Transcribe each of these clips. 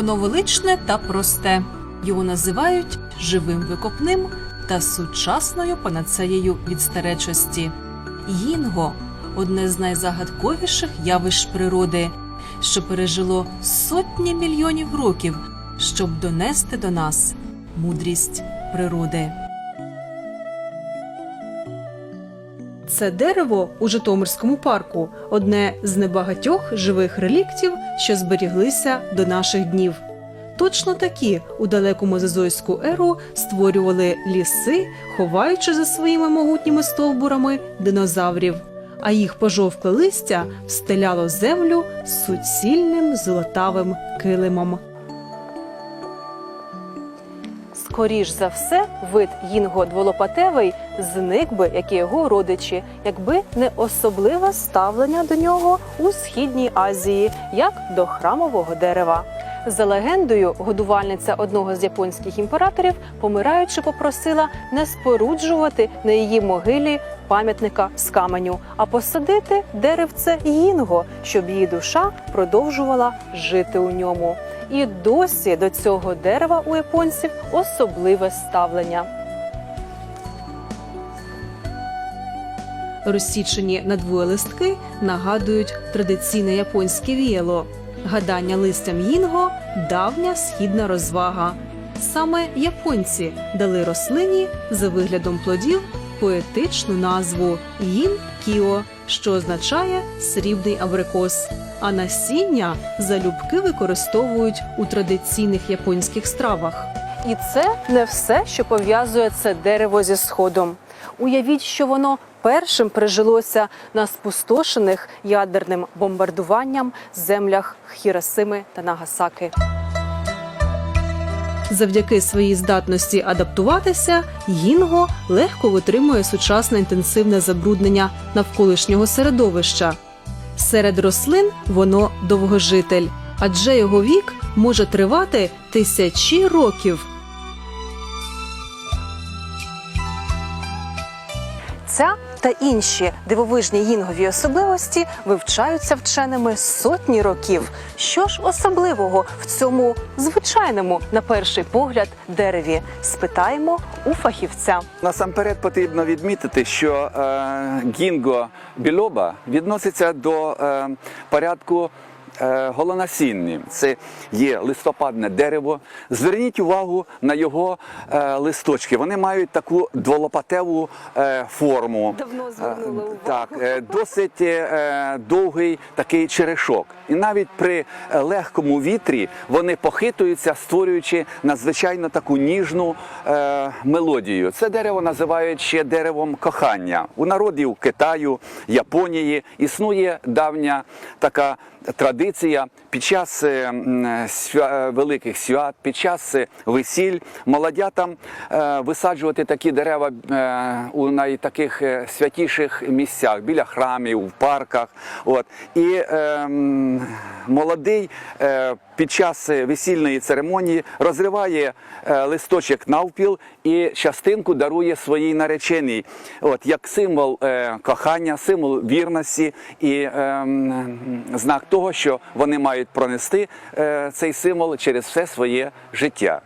Воно величне та просте. Його називають живим викопним та сучасною панацеєю від старечості. Гінго одне з найзагадковіших явищ природи, що пережило сотні мільйонів років, щоб донести до нас мудрість природи. Це дерево у Житомирському парку одне з небагатьох живих реліктів, що зберіглися до наших днів. Точно такі у далеку мезозойську еру створювали ліси, ховаючи за своїми могутніми стовбурами динозаврів, а їх пожовкле листя встеляло землю суцільним золотавим килимом. Скоріш за все, вид гінго дволопатевий зник би, як і його родичі, якби не особливе ставлення до нього у східній Азії, як до храмового дерева. За легендою, годувальниця одного з японських імператорів, помираючи, попросила не споруджувати на її могилі пам'ятника з каменю, а посадити деревце гінго, щоб її душа продовжувала жити у ньому. І досі до цього дерева у японців особливе ставлення. Розсічені надвоє листки нагадують традиційне японське віяло. Гадання листям гінго давня східна розвага. Саме японці дали рослині за виглядом плодів поетичну назву гін кіо, що означає срібний абрикос. А насіння залюбки використовують у традиційних японських стравах. І це не все, що пов'язує це дерево зі сходом. Уявіть, що воно першим прижилося на спустошених ядерним бомбардуванням землях Хіросими та Нагасаки. Завдяки своїй здатності адаптуватися, гінго легко витримує сучасне інтенсивне забруднення навколишнього середовища. Серед рослин воно довгожитель, адже його вік може тривати тисячі років. Ця та інші дивовижні гінгові особливості вивчаються вченими сотні років. Що ж особливого в цьому звичайному, на перший погляд, дереві? Спитаємо у фахівця. Насамперед потрібно відмітити, що е, гінго білоба відноситься до е, порядку. Е, Голонасінні це є листопадне дерево. Зверніть увагу на його е, листочки. Вони мають таку дволопатеву е, форму. Давно звернула увагу. Так, досить довгий такий черешок. І навіть при легкому вітрі вони похитуються, створюючи надзвичайно таку ніжну мелодію. Це дерево називають ще деревом кохання. У народів Китаю, Японії існує давня така традиція під час е, е, великих свят, під час е, весіль молодятам висаджувати такі дерева у найтаких святіших місцях біля храмів, в парках. От і е, молодий під час е, весільної церемонії розриває е, листочок навпіл і частинку дарує своїй нареченій, от як символ е, кохання, символ вірності і е, знак того, що вони мають пронести цей символ через все своє життя.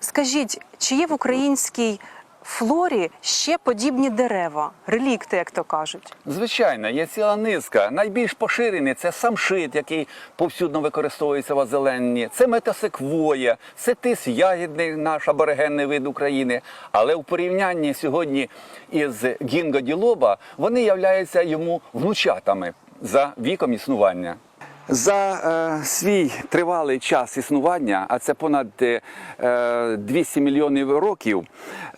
Скажіть, чи є в українській флорі ще подібні дерева, релікти, як то кажуть? Звичайно, є ціла низка. Найбільш поширений це самшит, який повсюдно використовується в озелененні. Це метасеквоя, це тис ягідний, наш аборигенний вид України. Але в порівнянні сьогодні із гінгоділоба вони являються йому внучатами за віком існування. За е, свій тривалий час існування, а це понад е, е, 200 мільйонів років,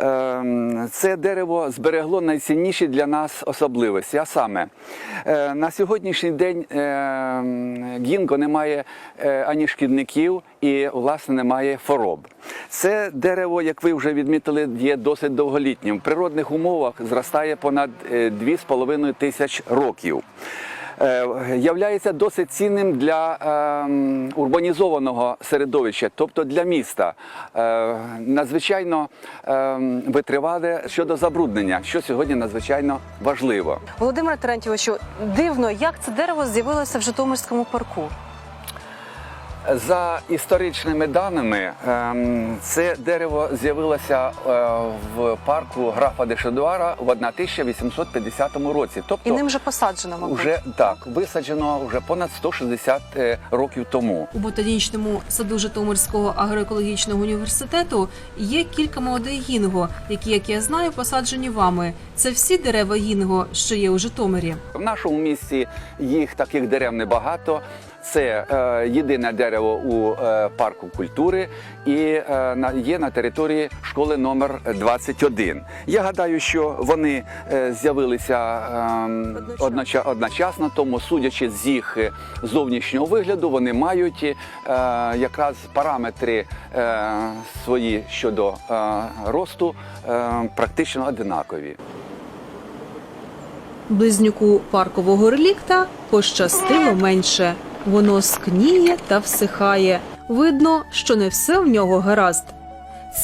е, це дерево зберегло найцінніші для нас особливості. А саме е, на сьогоднішній день е, гінго не має е, ані шкідників і, власне, немає хвороб. Це дерево, як ви вже відмітили, є досить довголітнім. В природних умовах зростає понад е, 2,5 тисяч років е, являється досить цінним для е, урбанізованого середовища, тобто для міста. Е, надзвичайно е, витривале щодо забруднення, що сьогодні надзвичайно важливо. Володимире Терентьовичу, дивно, як це дерево з'явилося в Житомирському парку. За історичними даними, ем, це дерево з'явилося е, в парку графа де Шедуара в 1850 році. Тобто І ним вже посаджено, мабуть. вже так висаджено вже понад 160 е, років тому. У ботанічному саду Житомирського агроекологічного університету є кілька молодих гінго, які, як я знаю, посаджені вами. Це всі дерева гінго, що є у Житомирі. В нашому місті їх таких дерев небагато. Це е, єдине дерево у е, парку культури і е, на, є на території школи номер 21. Я гадаю, що вони е, з'явилися е, одноча, одночасно, тому судячи з їх е, зовнішнього вигляду, вони мають е, якраз параметри е, свої щодо е, росту е, практично одинакові. Близнюку паркового релікта пощастило менше. Воно скніє та всихає. Видно, що не все в нього гаразд.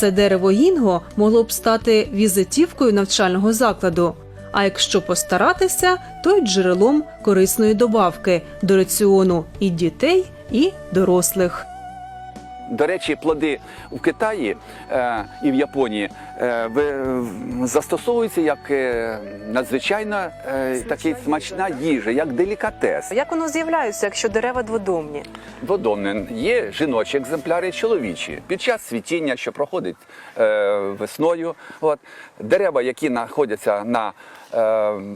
Це дерево гінго могло б стати візитівкою навчального закладу. А якщо постаратися, то й джерелом корисної добавки до раціону і дітей, і дорослих. До речі, плоди в Китаї е, і в Японії е, застосовуються як е, надзвичайно е, такий смачна їжа, як делікатес. Як воно з'являється, якщо дерева дводомні? Водомнин є жіночі екземпляри, чоловічі. Під час цвітіння, що проходить е, весною, от, дерева, які знаходяться на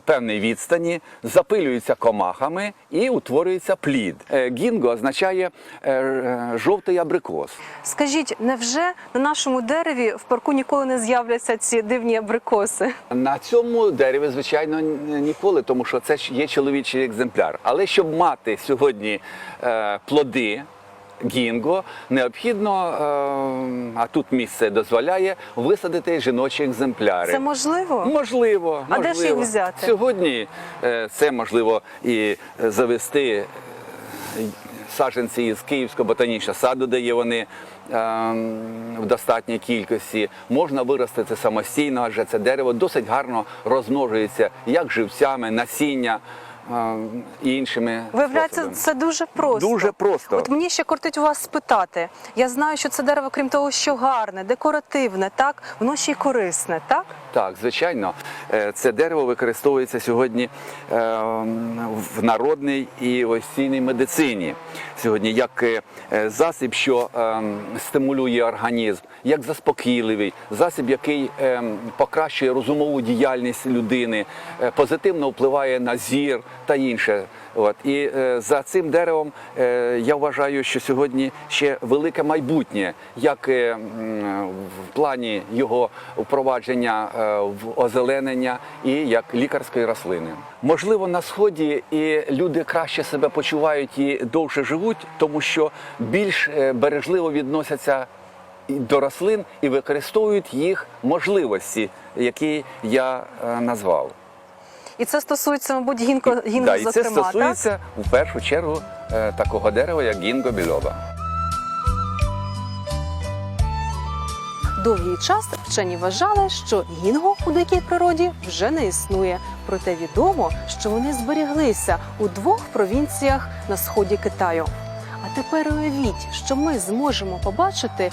певній відстані, запилюються комахами і утворюється плід. Е, гінго означає е, е, жовтий абрикос. Скажіть, невже на нашому дереві в парку ніколи не з'являться ці дивні абрикоси? На цьому дереві, звичайно, ніколи, тому що це є чоловічий екземпляр. Але щоб мати сьогодні е, плоди. Гінго необхідно, е, а тут місце дозволяє висадити жіночі екземпляри. Це можливо? Можливо, А де ж їх взяти? Сьогодні е, це можливо і е, завести е, саджанці із Київського ботанічного саду, де є вони ем, в достатній кількості. Можна виростити самостійно, адже це дерево досить гарно розмножується як живцями, насіння ем, і іншими. Виявляється, способами. це дуже просто. Дуже просто. От мені ще кортить у вас спитати. Я знаю, що це дерево, крім того, що гарне, декоративне, так воно ще й корисне, так? Так, звичайно, Е, це дерево використовується сьогодні е, в народній і осійній медицині. Сьогодні як е, засіб, що е, стимулює організм, як заспокійливий, засіб, який е, покращує розумову діяльність людини, е, позитивно впливає на зір та інше. От і е, за цим деревом е, я вважаю, що сьогодні ще велике майбутнє, як е, в плані його впровадження в озеленення і як лікарської рослини. Можливо, на сході і люди краще себе почувають і довше живуть, тому що більш бережливо відносяться до рослин і використовують їх можливості, які я назвав. І це стосується, мабуть, гінко, гінго, Да, і це зокрема, так? стосується в першу чергу е, такого дерева, як гінго більоба. Довгий час вчені вважали, що гінго у дикій природі вже не існує. Проте відомо, що вони зберіглися у двох провінціях на сході Китаю. А тепер уявіть, що ми зможемо побачити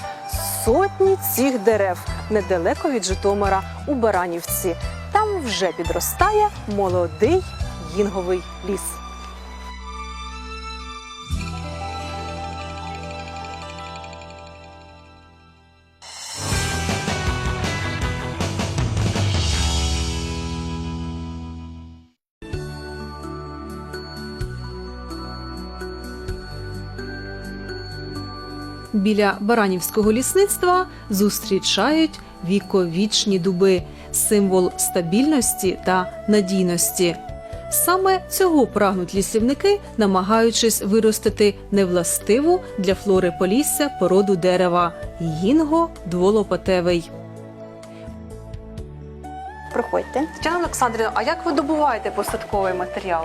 сотні цих дерев недалеко від Житомира у Баранівці. Вже підростає молодий гінговий ліс. Біля Баранівського лісництва зустрічають віковічні дуби, символ стабільності та надійності. Саме цього прагнуть лісівники, намагаючись виростити невластиву для флори Полісся породу дерева гінго дволопатевий. Проходьте. Тетяна Олександрівна, а як ви добуваєте посадковий матеріал?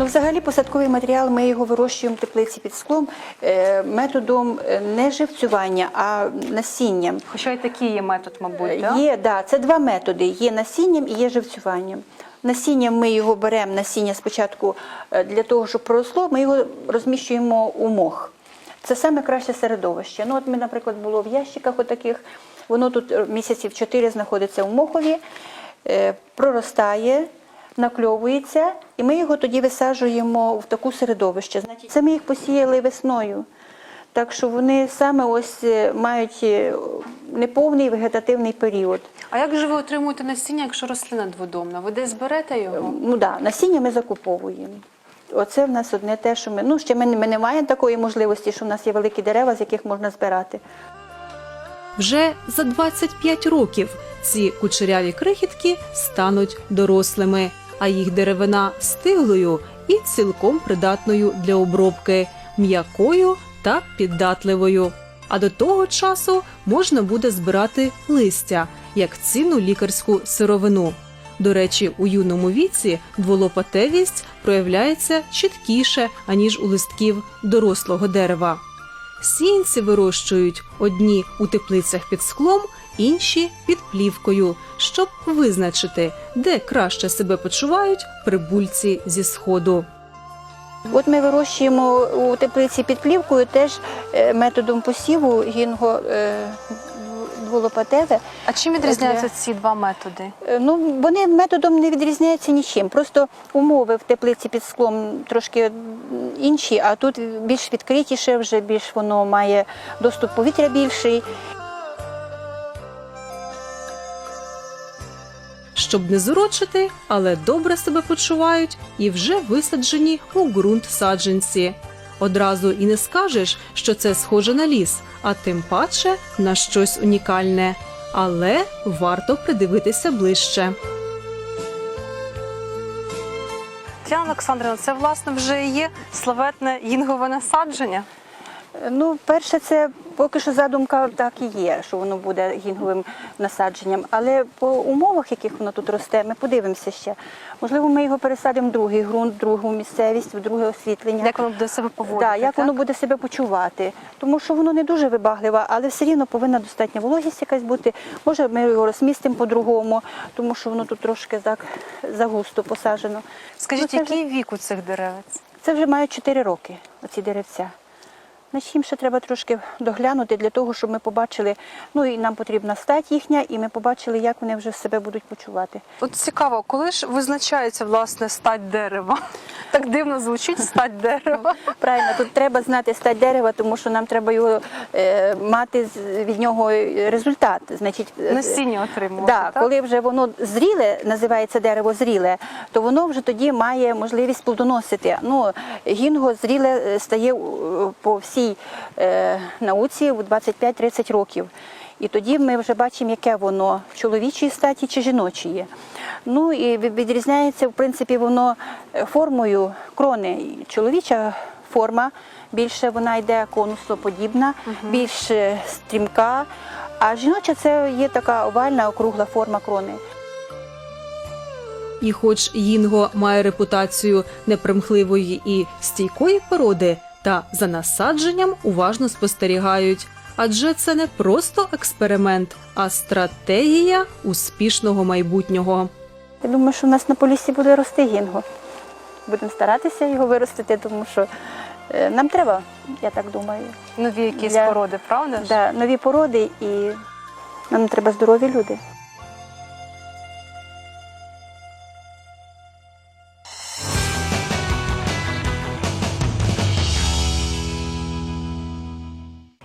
Ну, взагалі, посадковий матеріал ми його вирощуємо в теплиці під склом е, методом е, не живцювання, а насінням. Хоча й такий є метод, мабуть, так? Є, да, це два методи: є насінням і є живцюванням. Насінням ми його беремо, насіння спочатку е, для того, щоб проросло, ми його розміщуємо у мох. Це саме краще середовище. Ну, от ми, наприклад, було в ящиках отаких, воно тут е, місяців 4 знаходиться в мохові, е, проростає, накльовується, і ми його тоді висаджуємо в таку середовище. Значить, це ми їх посіяли весною. Так що вони саме ось е, мають е, неповний вегетативний період. А як же ви отримуєте насіння, якщо рослина дводомна? Ви десь берете його? Ну да, насіння ми закуповуємо. Оце в нас одне те, що ми. Ну, ще ми, ми не маємо такої можливості, що в нас є великі дерева, з яких можна збирати. Вже за 25 років ці кучеряві крихітки стануть дорослими, а їх деревина стиглою і цілком придатною для обробки, м'якою та піддатливою. А до того часу можна буде збирати листя як цінну лікарську сировину. До речі, у юному віці дволопатевість проявляється чіткіше, аніж у листків дорослого дерева. Сіянці вирощують одні у теплицях під склом, інші під плівкою, щоб визначити, де краще себе почувають прибульці зі сходу. От ми вирощуємо у теплиці під плівкою теж е, методом посіву гінго е, дволопатеве. А чим відрізняються ці два методи? Е, Ну, вони методом не відрізняються нічим. Просто умови в теплиці під склом трошки інші, а тут більш відкритіше, вже більш воно має доступ повітря більший. Щоб не зурочити, але добре себе почувають і вже висаджені у ґрунт саджанці. Одразу і не скажеш, що це схоже на ліс, а тим паче на щось унікальне. Але варто придивитися ближче. Тетяна Олександрівна, це власне вже є славетне їнгове насадження. Е, Ну, перше, це поки що задумка так і є, що воно буде гінговим насадженням. Але по умовах, яких воно тут росте, ми подивимося ще. Можливо, ми його пересадимо в другий ґрунт, в другу місцевість, в друге освітлення. Як воно буде себе поводити? Да, як так? воно буде себе почувати. Тому що воно не дуже вибагливе, але все рівно повинна достатня вологість якась бути. Може, ми його розмістимо по-другому, тому що воно тут трошки так загусто посаджено. Скажіть, Ну, це вже- який вік у цих деревець? Це вже мають 4 роки, оці деревця. Значить, їм ще треба трошки доглянути для того, щоб ми побачили, ну і нам потрібна стать їхня, і ми побачили, як вони вже себе будуть почувати. От цікаво, коли ж визначається власне стать дерева? Так дивно звучить стать дерева. Правильно, тут треба знати стать дерева, тому що нам треба його е, мати від нього результат. Значить, е, Насіння отримувати. Да, так? коли вже воно зріле, називається дерево зріле, то воно вже тоді має можливість плодоносити. Ну, гінго зріле е, стає е, по всій е, науці у 25-30 років. І тоді ми вже бачимо, яке воно в чоловічій статі чи жіночій. Ну і відрізняється, в принципі, воно е, формою крони. Чоловіча форма більше вона йде конусоподібна, більш е, стрімка. А жіноча це є така овальна округла форма крони. І хоч Їнго має репутацію непримхливої і стійкої породи, та за насадженням уважно спостерігають. Адже це не просто експеримент, а стратегія успішного майбутнього. Я думаю, що в нас на полісі буде рости гінго. Будемо старатися його виростити, тому що е, нам треба, я так думаю, Нові якісь Для- породи, правда? да, нові породи і нам треба здорові люди.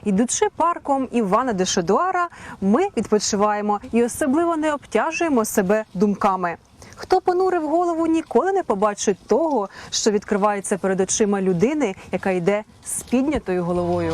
Ідучи парком Івана де Шедуара, ми відпочиваємо і особливо не обтяжуємо себе думками. Хто понурив голову, ніколи не побачить того, що відкривається перед очима людини, яка йде з піднятою головою.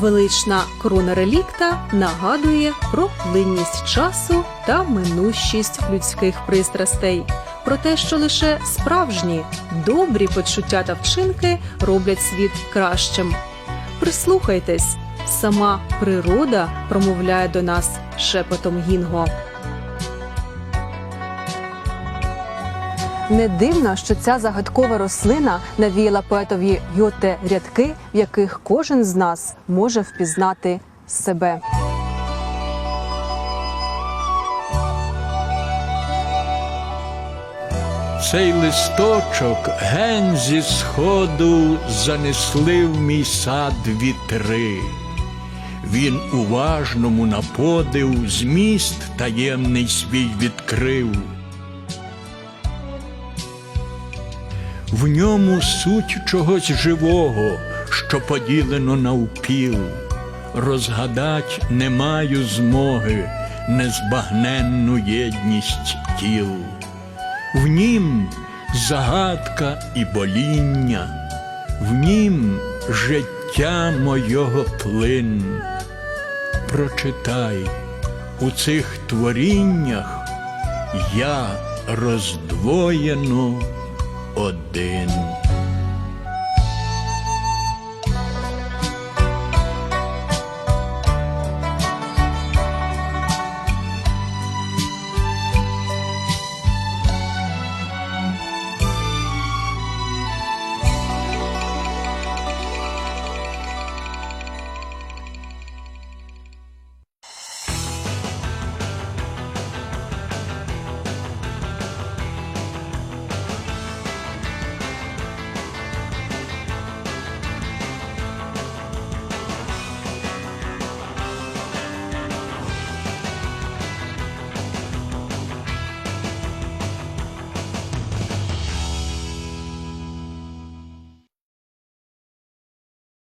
Велична крона релікта нагадує про плинність часу та минущість людських пристрастей, про те, що лише справжні добрі почуття та вчинки роблять світ кращим. Прислухайтесь, сама природа промовляє до нас шепотом гінго. Не дивно, що ця загадкова рослина навіяла поетові йоте рядки, в яких кожен з нас може впізнати себе. Цей листочок гень зі сходу занесли в мій сад вітри. Він уважному наподив, зміст таємний свій відкрив. В ньому суть чогось живого, що поділено навпіл. Розгадать не маю змоги незбагненну єдність тіл. В нім загадка і боління, в нім життя мойого плин. Прочитай у цих творіннях я роздвоєно o day.